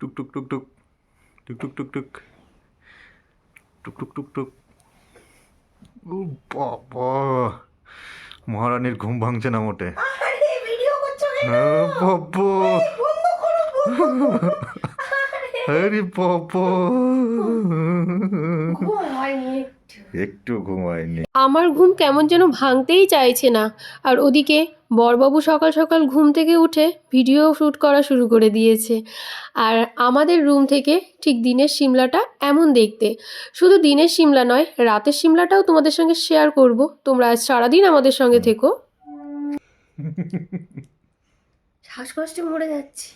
টুক টুক টুক টুক টুক টুক টুক টুক টুক টুক টুক টুক ও বাবা মহারানীর ঘুম ভাঙছে না মোটে আরে ভিডিও করছ কেন ও বাবা আরে বাবা একটু ঘুমায়নি আমার ঘুম কেমন যেন ভাঙতেই চাইছে না আর ওদিকে বরবাবু সকাল সকাল ঘুম থেকে উঠে ভিডিও শ্যুট করা শুরু করে দিয়েছে। আর আমাদের রুম থেকে ঠিক দিনের সিমলাটা এমন দেখতে। শুধু দিনের সিমলা নয় রাতের সিমলাটাও তোমাদের সঙ্গে শেয়ার করব। তোমরা আজ সারাদিন আমাদের সঙ্গে থেকো। শ্বাসকষ্টে মরে যাচ্ছি।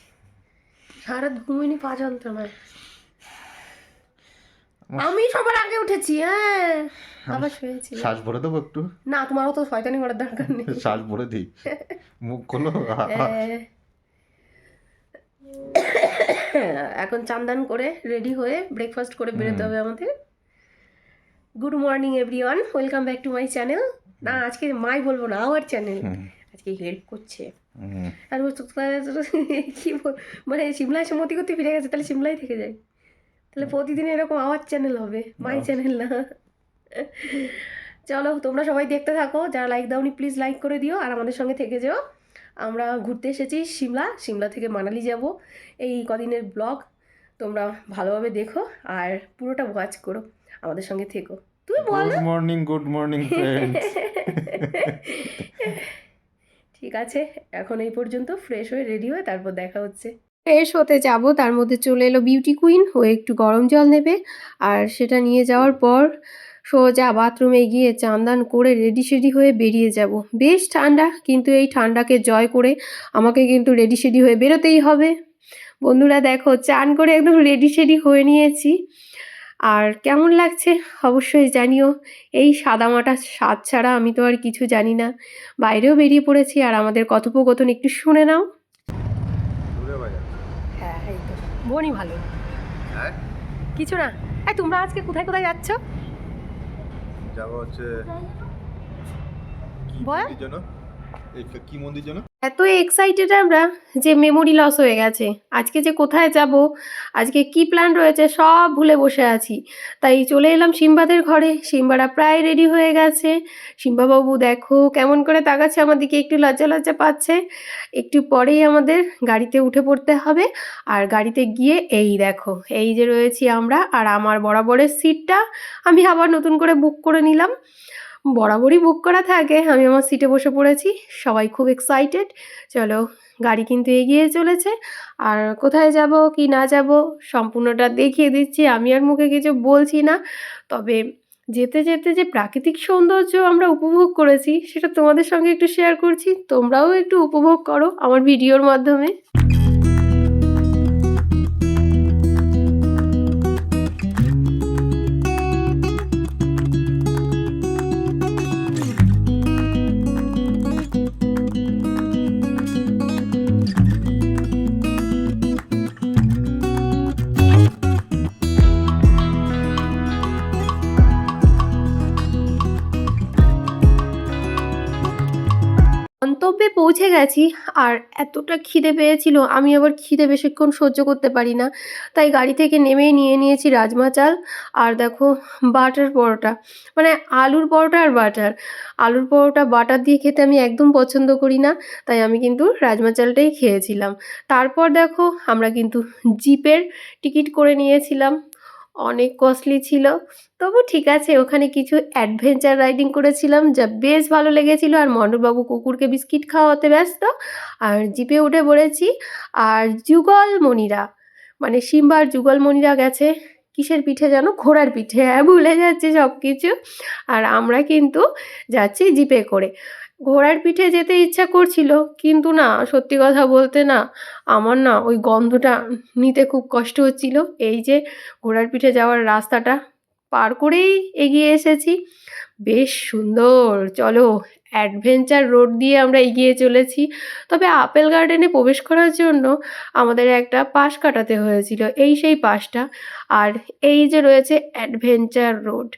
সারা ঘুমিনি পা যন্ত্রণায় আমি সবার আগে উঠেছি হ্যাঁ। আবার শুয়েছি শ্বাস ভরে দেবো একটু? না তোমার অত শয়তানি করার দরকার নেই। শ্বাস ভরে দিই। মুখ খোলো। হ্যাঁ। এখন চান্দান করে রেডি হয়ে ব্রেকফাস্ট করে বেরোতে হবে আমাদের। Good morning everyone welcome back to my channel না আজকে মাই বলব না আমার চ্যানেল আজকে হেল্প করছে। আর কি বল- মানে সিমলা এসে মতি করতে ফিরে গেছে তাহলে সিমলাই থেকে যায়। তাহলে প্রতিদিন এরকম আমার চ্যানেল হবে মাই চ্যানেল না। চলো তোমরা সবাই দেখতে থাকো যারা লাইক দাওনি প্লিজ লাইক করে দিও আর আমাদের সঙ্গে থেকে যেও। আমরা ঘুরতে এসেছি সিমলা সিমলা থেকে মানালি যাব। এই কদিনের ব্লগ তোমরা ভালোভাবে দেখো আর পুরোটা ওয়াচ করো আমাদের সঙ্গে থেকো। তুমি বলো। গুড মর্নিং গুড মর্নিং ঠিক আছে এখন এই পর্যন্ত ফ্রেশ হয়ে রেডি হয়ে তারপর দেখা হচ্ছে। ফ্রেশ হতে যাব। তার মধ্যে চলে এলো বিউটি কুইন, ও একটু গরম জল নেবে। আর সেটা নিয়ে যাওয়ার পর সোজা বাথরুমে গিয়ে চান্দান করে রেডি সেডি হয়ে বেরিয়ে যাব। বেশ ঠান্ডা, কিন্তু এই ঠান্ডাকে জয় করে আমাকে কিন্তু রেডি সেডি হয়ে বেরোতেই হবে। বন্ধুরা দেখো, চান করে একদম রেডি সেডি হয়ে নিয়েছি। আর কেমন লাগছে অবশ্যই জানিও। এই সাদামাটা স্বাদ ছাড়া আমি তো আর কিছু জানি না। বাইরেও বেরিয়ে পড়েছি, আর আমাদের কথোপকথন একটু শুনে নাও। হ্যাঁ এই তো। বোনই ভালো। হ্যাঁ? কিছু না। এই তোমরা আজকে কোথায় কোথায় যাচ্ছ? যাব হচ্ছে কি বল। মন্দির যেন? এই কি মন্দির যেন? এত এক্সাইটেড আমরা যে মেমোরি লস হয়ে গেছে। আজকে যে কোথায় যাব, আজকে কি প্ল্যান রয়েছে, সব ভুলে বসে আছি। তাই চলে এলাম সিম্বাদের ঘরে। সিম্বারা প্রায় রেডি হয়ে গেছে। সিম্বাবাবু, দেখো কেমন করে তাকাচ্ছে আমার দিকে। একটু লজ্জা লজ্জা পাচ্ছে। একটু পরেই আমাদের গাড়িতে উঠে পড়তে হবে। আর গাড়িতে গিয়ে এই দেখো, এই যে রয়েছি আমরা। আর আমার বরাবরের সিটটা আমি আবার নতুন করে বুক করে নিলাম। বরাবরই বুক করা থাকে। আমি আমার সিটে বসে পড়েছি। সবাই খুব এক্সাইটেড চলো, গাড়ি কিন্তু এগিয়ে চলেছে। আর কোথায় যাব, কি না যাব, সম্পূর্ণটা দেখিয়ে দিচ্ছি। আমি আর মুখে কিছু বলছি না। তবে যেতে যেতে যে প্রাকৃতিক সৌন্দর্য আমরা উপভোগ করেছি, সেটা তোমাদের সঙ্গে একটু শেয়ার করছি। তোমরাও একটু উপভোগ করো আমার ভিডিওর মাধ্যমে। গন্তব্যে পৌঁছে গেছি। আর এতটা খিদে পেয়েছিল, আমি আবার খিদে বেশিক্ষণ সহ্য করতে পারি না। তাই গাড়ি থেকে নেমেই নিয়ে নিয়েছি রাজমা চাল। আর দেখো, বাটার পরোটা। মানে আলুর পরোটা আর বাটার। আলুর পরোটা, বাটার দিয়ে খেতে আমি একদম পছন্দ করি না, তাই আমি কিন্তু রাজমা চালটাই খেয়েছিলাম। তারপর দেখো, আমরা কিন্তু জিপের টিকিট করে নিয়েছিলাম। অনেক কস্টলি ছিল। তবু ঠিক আছে, ওখানে কিছু অ্যাডভেঞ্চার রাইডিং করেছিলাম যা বেশ ভালো লেগেছিল। আর মণ্ডলবাবু কুকুরকে বিস্কিট খাওয়াতে ব্যস্ত। আর জিপে উঠে পড়েছি। আর যুগলমণিরা মানে সিম্বার যুগলমণিরা গেছে। কিসের পিঠে যেন ঘোড়ার পিঠে। হ্যাঁ ভুলে যাচ্ছে সব কিছু আর আমরা কিন্তু যাচ্ছি জিপে করে। ঘোড়ার পিঠে যেতে ইচ্ছা করছিল, কিন্তু না, সত্যি কথা বলতে না, আমার না ওই গন্ধটা নিতে খুব কষ্ট হচ্ছিল। এই যে ঘোড়ার পিঠে যাওয়ার রাস্তাটা পার করেই এগিয়ে এসেছি। বেশ সুন্দর। চলো অ্যাডভেঞ্চার রোড দিয়ে আমরা এগিয়ে চলেছি। তবে আপেল গার্ডেনে প্রবেশ করার জন্য আমাদের একটা পাশ কাটাতে হয়েছিল, এই সেই পাশটা। আর এই যে রয়েছে অ্যাডভেঞ্চার রোড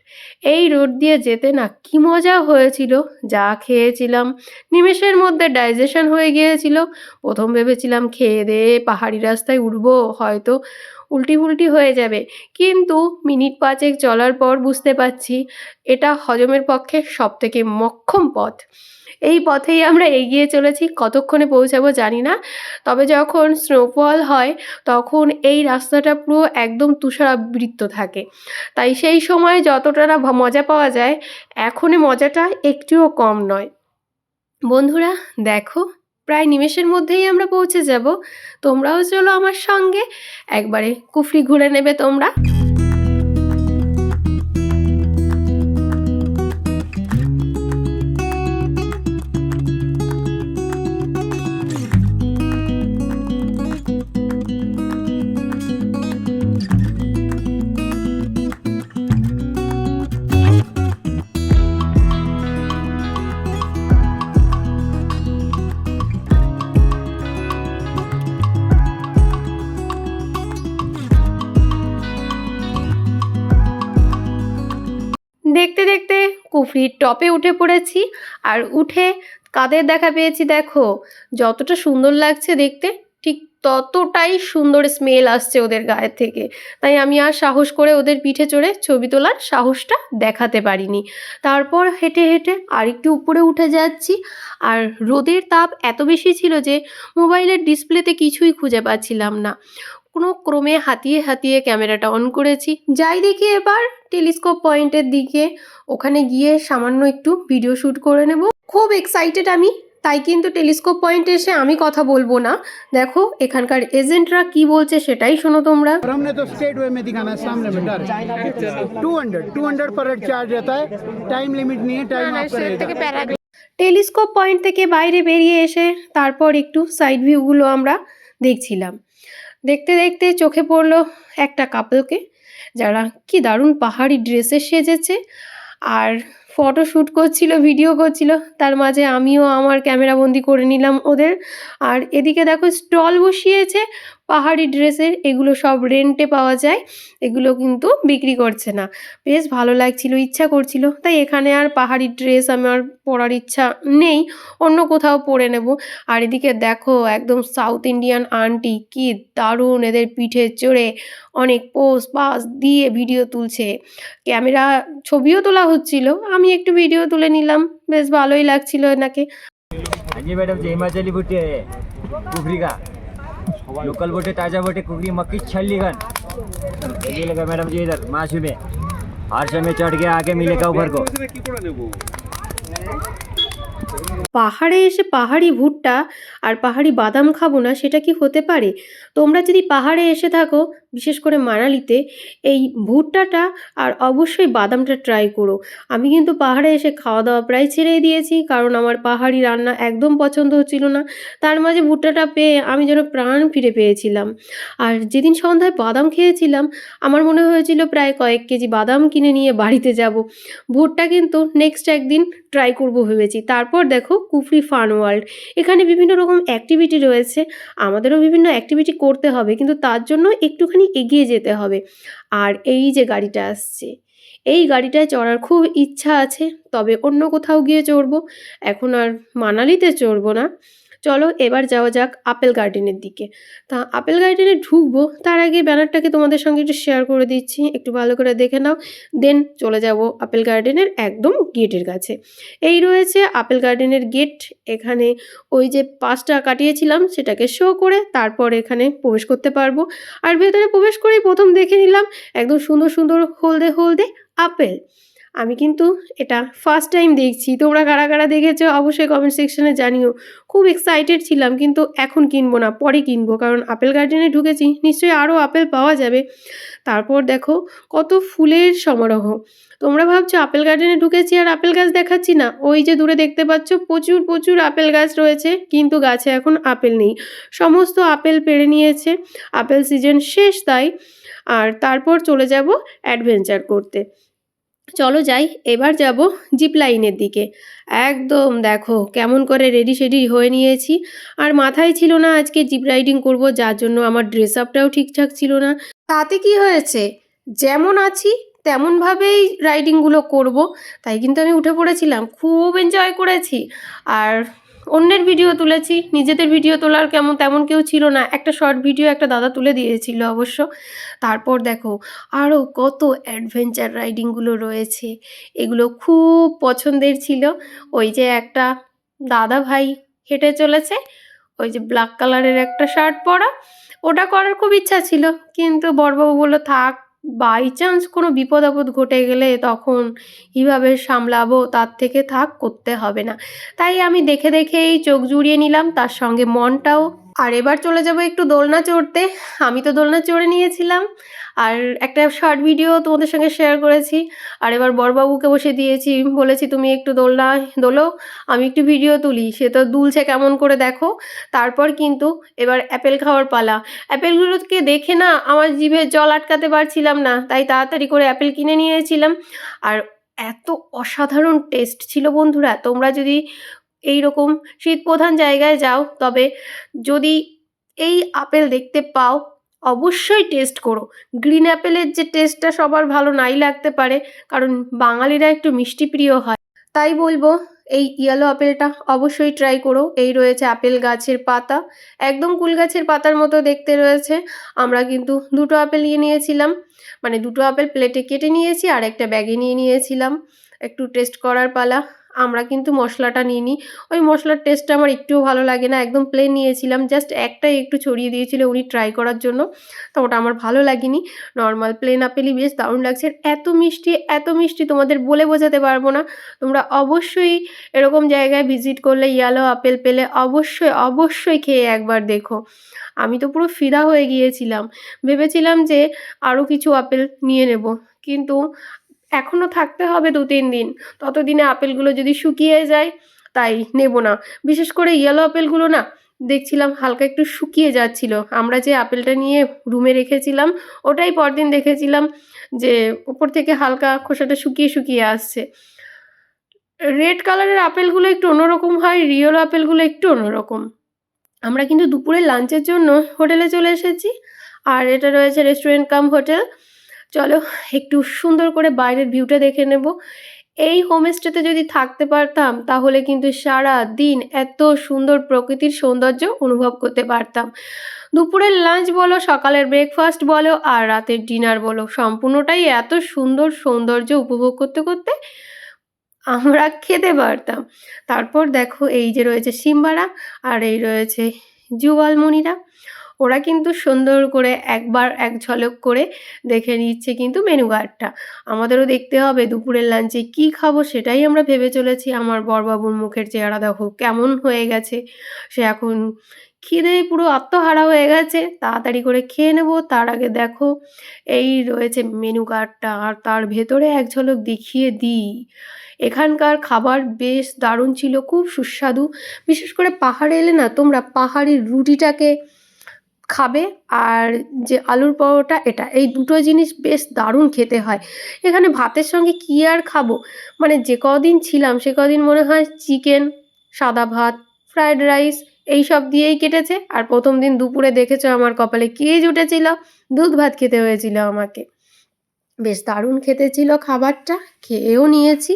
এই রোড দিয়ে যেতে না কি মজা হয়েছিল, যা খেয়েছিলাম। নিমেষের মধ্যে ডাইজেশন হয়ে গিয়েছিল। প্রথম ভেবেছিলাম খেয়ে দিয়ে পাহাড়ি রাস্তায় উঠবো, হয়তো উল্টি ফুলটি হয়ে যাবে। কিন্তু মিনিট পাঁচেক চলার পর বুঝতে পারছি এটা হজমের পক্ষে সবথেকে মক্ষম পথ। এই পথেই আমরা এগিয়ে চলেছি, কতক্ষণে পৌঁছাবো জানি না। তবে যখন স্নোফল হয়, তখন এই রাস্তাটা পুরো একদম তুষারাবৃত থাকে। তাই সেই সময় যতটা না মজা পাওয়া যায়, এখনই মজাটা একটুও কম নয়। বন্ধুরা, দেখো প্রায় নিমেষের মধ্যেই আমরা পৌঁছে যাব। তোমরাও চলো আমার সঙ্গে। একবারে কুফরি ঘুরে নেবে তোমরা। টপে উঠে পড়েছি আর উঠে কাদের দেখা পেয়েছি দেখো। যতটা সুন্দর লাগছে দেখতে, ঠিক ততটাই সুন্দর স্মেল আসছে ওদের গায়ের থেকে। তাই আমি আর সাহস করে ওদের পিঠে চড়ে ছবি তোলার সাহসটা দেখাতে পারিনি। তারপর হেঁটে হেঁটে আরেকটু উপরে উঠে যাচ্ছি আর রোদের তাপ এত বেশি ছিল যে মোবাইলের ডিসপ্লেতে কিছুই খুঁজে পাচ্ছিলাম না। কোনো ক্রমে হাতিয়ে হাতিয়ে ক্যামেরাটা অন করেছি যাই দেখি এবার টেলিস্কোপ পয়েন্টের দিকে ওখানে গিয়ে সামান্য একটু ভিডিও শ্যুট করে নেব খুব এক্সাইটেড আমি তাই কিন্তু টেলিস্কোপ পয়েন্টে এসে আমি কথা বলবো না দেখো এখানকার এজেন্টরা কি বলছে সেটাই শোনো তোমরা और हमने तो स्टेट वे में दिखाना है सामने में डर टू हंड्रेड टू हंड्रेड पर हेड चार्ज रहता है टाइम लिमिट नहीं है टाइम आपका रहेगा টেলিস্কোপ পয়েন্ট থেকে বাইরে বেরিয়ে এসে তারপর একটু সাইড ভিউগুলো আমরা দেখছিলাম দেখতে দেখতে চোখে পড়ল একটা কাপলকে, যারা কি দারুণ পাহাড়ি ড্রেসে সেজেছে। আর ফটো শ্যুট করছিল, ভিডিও করছিল, তার মাঝে আমিও আমার ক্যামেরাবন্দি করে নিলাম ওদের। আর এদিকে দেখো স্টল বসিয়েছে পাহাড়ি ড্রেসের এগুলো সব রেন্টে পাওয়া যায় এগুলো কিন্তু বিক্রি করছে না বেশ ভালো লাগছিল ইচ্ছা করছিল তাই এখানে আর পাহাড়ি ড্রেস আমার পরার ইচ্ছা নেই অন্য কোথাও পরে নেব আর এদিকে দেখো একদম সাউথ ইন্ডিয়ান আন্টি কি দারুণ এদের পিঠে চড়ে অনেক পোজ পাস দিয়ে ভিডিও তুলছে ক্যামেরা ছবিও তোলা হচ্ছিল আমি একটু ভিডিও তুলে নিলাম বেশ ভালোই লাগছিল এনাকে हाँ जी मैडम जी हिमाचली भुट्टे है कुफरी का लोकल भुट्टे ताज़ा भुट्टे कुफरी मक्की छलीगन ये लगा मैडम जी इधर मासू में हर समय चढ़ के आके मिलेगा ऊपर को পাহাড়ে এসে পাহাড়ি ভুট্টা আর পাহাড়ি বাদাম খাবো না সেটা কি হতে পারে তোমরা যদি পাহাড়ে এসে থাকো বিশেষ করে মানালিতে এই ভুট্টাটা আর অবশ্যই বাদামটা ট্রাই করো। আমি কিন্তু পাহাড়ে এসে খাওয়া দাওয়া প্রায় ছেড়েই দিয়েছি, কারণ আমার পাহাড়ি রান্না একদম পছন্দ হচ্ছিল না। তার মাঝে ভুট্টাটা পেয়ে আমি যেন প্রাণ ফিরে পেয়েছিলাম। আর যেদিন সন্ধ্যায় বাদাম খেয়েছিলাম, আমার মনে হয়েছিল প্রায় কয়েক কেজি বাদাম কিনে নিয়ে বাড়িতে যাব। ভুট্টা কিন্তু নেক্সট একদিন ট্রাই করব ভেবেছি। তারপর দেখো কুফরি ফান ওয়ার্ল্ড এখানে বিভিন্ন রকম অ্যাক্টিভিটি রয়েছে। আমাদেরও বিভিন্ন অ্যাক্টিভিটি করতে হবে, কিন্তু তার জন্য একটুখানি এগিয়ে যেতে হবে। আর এই যে গাড়িটা আসছে, এই গাড়িটায় চড়ার খুব ইচ্ছা আছে, তবে অন্য কোথাও গিয়ে চড়বো? এখন আর মানালিতে চড়বো না। চলো এবার যাওয়া যাক আপেল গার্ডেনের দিকে। তা আপেল গার্ডেনে ঢুকবো, তার আগে ব্যানারটাকে তোমাদের সঙ্গে একটু শেয়ার করে দিচ্ছি, একটু ভালো করে দেখে নাও দেন চলে যাব আপেল গার্ডেনের একদম গেটের কাছে। এই রয়েছে আপেল গার্ডেনের গেট এখানে ওই যে পাসটা কাটিয়েছিলাম, সেটাকে শো করে তারপর এখানে প্রবেশ করতে পারব। আর ভেতরে প্রবেশ করেই প্রথম দেখে নিলাম, একদম সুন্দর সুন্দর হলদে হলদে আপেল আমি কিন্তু এটা ফার্স্ট টাইম দেখছি। তোমরা কারা কারা দেখেছ অবশ্যই কমেন্ট সেকশনে জানিও। খুব এক্সাইটেড ছিলাম, কিন্তু এখন কিনবো না, পরে কিনবো। কারণ আপেল গার্ডেনে ঢুকেছি, নিশ্চয়ই আরও আপেল পাওয়া যাবে। তারপর দেখো, কত ফুলের সমারোহ। তোমরা ভাবছ আপেল গার্ডেনে ঢুকেছি আর আপেল গাছ দেখাচ্ছি না? ওই যে দূরে দেখতে পাচ্ছ, প্রচুর প্রচুর আপেল গাছ রয়েছে, কিন্তু গাছে এখন আপেল নেই। সমস্ত আপেল পেড়ে নিয়েছে, আপেল সিজন শেষ তাই। আর তারপর চলে যাব অ্যাডভেঞ্চার করতে। চলো যাই, এবার যাব জিপ লাইনের দিকে। একদম দেখো, কেমন করে রেডি সেডি হয়ে নিয়েছি। আর মাথায় ছিল না আজকে জিপ রাইডিং করব, যার জন্য আমার ড্রেস আপটাও ঠিকঠাক ছিল না। তাতে কি হয়েছে? যেমন আছি তেমনভাবেই রাইডিংগুলো করব। তাই কিন্তু আমি উঠে পড়েছিলাম, খুব এনজয় করেছি। আর অন্যের ভিডিও তুলেছি, নিজেদের ভিডিও তোলার কেমন তেমন কেউ ছিল না। একটা শর্ট ভিডিও একটা দাদা তুলে দিয়েছিল অবশ্য। তারপর দেখো আরও কত অ্যাডভেঞ্চার রাইডিংগুলো রয়েছে। এগুলো খুব পছন্দের ছিল। ওই যে একটা দাদা ভাই হেঁটে চলেছে, ওই যে ব্ল্যাক কালারের একটা শার্ট পরা। ওটা করার খুব ইচ্ছা ছিল, কিন্তু বড়বাবু বলল, থাক বাই চান্স কোনো বিপদ আপদ ঘটে গেলে তখন কীভাবে সামলাবো, তার থেকে থাক, করতে হবে না। তাই আমি দেখে দেখেই চোখ জুড়িয়ে নিলাম, তার সঙ্গে মনটাও আর এবার চলে যাব একটু দোলনা চড়তে। আমি তো দোলনা চড়ে নিয়েছিলাম। আর একটা শর্ট ভিডিও তোমাদের সঙ্গে শেয়ার করেছি। আর এবার বড়বাবুকে বসে দিয়েছি। বলেছি, তুমি একটু দোলনা, দোলো, আমি একটু ভিডিও তুলি। সে তো দুলছে কেমন করে দেখো। তারপর কিন্তু এবার অ্যাপেল খাওয়ার পালা। অ্যাপেলগুলোকে দেখে না আমার জিভে জল আটকাতে পারছিলাম না। তাই তাড়াতাড়ি করে অ্যাপেল কিনে নিয়েছিলাম। আর এত অসাধারণ টেস্ট ছিল বন্ধুরা। তোমরা যদি এই রকম শীত প্রধান জায়গায় যাও। তবে যদি এই আপেল দেখতে পাও, অবশ্যই টেস্ট করো। গ্রিন অ্যাপেলের যে টেস্টটা সবার ভালো নাই লাগতে পারে, কারণ বাঙালিরা একটু মিষ্টি প্রিয় হয়। তাই বলব, এই ইয়েলো আপেলটা অবশ্যই ট্রাই করো। এই রয়েছে আপেল গাছের পাতা। একদম কুল গাছের পাতার মতো দেখতে রয়েছে। আমরা কিন্তু দুটো আপেল নিয়ে নিয়েছিলাম। মানে দুটো আপেল প্লেটে কেটে নিয়েছি আর একটা ব্যাগে নিয়ে নিয়েছিলাম। একটু টেস্ট করার পালা। আমরা কিন্তু মশলাটা নিইনি। ওই মশলার টেস্টটা আমার একটুও ভালো লাগে না। একদম প্লেন নিয়েছিলাম। জাস্ট একটাই একটু ছড়িয়ে দিয়েছিল উনি ট্রাই করার জন্য। তো ওটা আমার ভালো লাগেনি। নর্মাল প্লেন আপেলই বেশ দারুণ লাগছে। এত মিষ্টি এত মিষ্টি তোমাদের বলে বোঝাতে পারব না। তোমরা অবশ্যই এরকম জায়গায় ভিজিট করলে ইয়ালো আপেল পেলে অবশ্যই অবশ্যই খেয়ে একবার দেখো। আমি তো পুরো ফিদা হয়ে গিয়েছিলাম। ভেবেছিলাম যে আরও কিছু আপেল নিয়ে নেব। কিন্তু এখনও থাকতে হবে দু তিন দিন। ততদিনে আপেলগুলো যদি শুকিয়ে যায়, তাই নেব না। বিশেষ করে ইয়েলো আপেলগুলো না, দেখছিলাম হালকা একটু শুকিয়ে যাচ্ছিল। আমরা যে আপেলটা নিয়ে রুমে রেখেছিলাম, ওটাই পরদিন দেখেছিলাম যে উপর থেকে হালকা খোসাটা শুকিয়ে শুকিয়ে আসছে। রেড কালারের আপেলগুলো একটু অন্যরকম হয় রিয়েল আপেলগুলো একটু অন্যরকম। আমরা কিন্তু দুপুরে লাঞ্চের জন্য হোটেলে চলে এসেছি। আর এটা রয়েছে রেস্টুরেন্ট কাম হোটেল চলো একটু সুন্দর করে বাইরের ভিউটা দেখে নেব। এই হোমস্টেতে যদি থাকতে পারতাম, তাহলে কিন্তু সারা দিন এত সুন্দর প্রকৃতির সৌন্দর্য অনুভব করতে পারতাম। দুপুরের লাঞ্চ বলো, সকালের ব্রেকফাস্ট বলো, আর রাতের ডিনার বলো, সম্পূর্ণটাই এত সুন্দর সৌন্দর্য উপভোগ করতে করতে আমরা খেতে পারতাম। তারপর দেখো এই যে রয়েছে সিম্বারা, আর এই রয়েছে যুগলমণিরা ওরা কিন্তু সুন্দর করে একবার এক ঝলক করে দেখে নিচ্ছে কিন্তু মেনু কার্ডটা আমাদেরও দেখতে হবে দুপুরের লাঞ্চে কি খাব সেটাই আমরা ভেবে চলেছি। আমার বরবাবুর মুখের চেহারা দেখো কেমন হয়ে গেছে। সে এখন খিদে পুরো আত্মহারা হয়ে গেছে। তাড়াতাড়ি করে খেয়ে নেব, তার আগে দেখো এই রয়েছে মেনু কার্ডটা আর তার ভেতরে এক ঝলক দেখিয়ে দিই। এখানকার খাবার বেশ দারুণ ছিল, খুব সুস্বাদু। বিশেষ করে পাহাড়ে এলে না তোমরা পাহাড়ি রুটিটাকে খাবে আর যে আলুর পরোটা এটা, এই দুটো জিনিস বেশ দারুণ খেতে হয়। এখানে ভাতের সঙ্গে কী আর খাব? মানে যে কদিন ছিলাম সে কদিন মনে হয় চিকেন, সাদা ভাত, ফ্রায়েড রাইস এই সব দিয়েই কেটেছে। আর প্রথম দিন দুপুরে দেখেছ আমার কপালে কী জুটেছিল দুধ ভাত খেতে হয়েছিল আমাকে। বেশ দারুণ খেতে ছিল খাবারটা, খেয়েও নিয়েছি।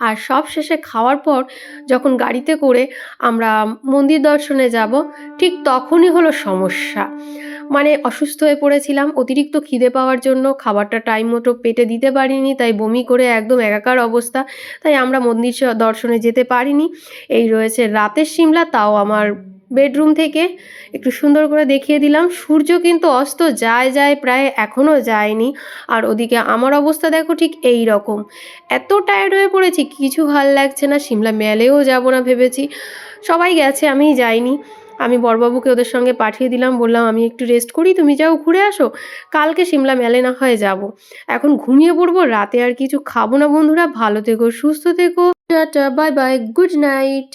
আর সব শেষে খাওয়ার পর যখন গাড়িতে করে আমরা মন্দির দর্শনে যাব, ঠিক তখনই হলো সমস্যা। মানে অসুস্থ হয়ে পড়েছিলাম, অতিরিক্ত খিদে পাওয়ার জন্য খাবারটা টাইম মতো পেটে দিতে পারিনি, তাই বমি করে একদম একাকার অবস্থা, তাই আমরা মন্দির দর্শনে যেতে পারিনি। এই রয়েছে রাতের সিমলা, তাও আমার বেডরুম থেকে একটু সুন্দর করে দেখিয়ে দিলাম। সূর্য কিন্তু অস্ত যায় যায় প্রায় এখনও যায়নি। আর ওদিকে আমার অবস্থা দেখো ঠিক এই রকম এত টায়ার্ড হয়ে পড়েছি, কিছু ভালো লাগছে না। সিমলা মেলেও যাব না ভেবেছি। সবাই গেছে আমি যাইনি। আমি বড়বাবুকে ওদের সঙ্গে পাঠিয়ে দিলাম, বললাম, আমি একটু রেস্ট করি, তুমি যাও ঘুরে আসো। কালকে সিমলা মেলে না হয় যাব। এখন ঘুমিয়ে পড়ব, রাতে আর কিছু খাব না বন্ধুরা। ভালো থেকো, সুস্থ থেকো। Tata bye bye good night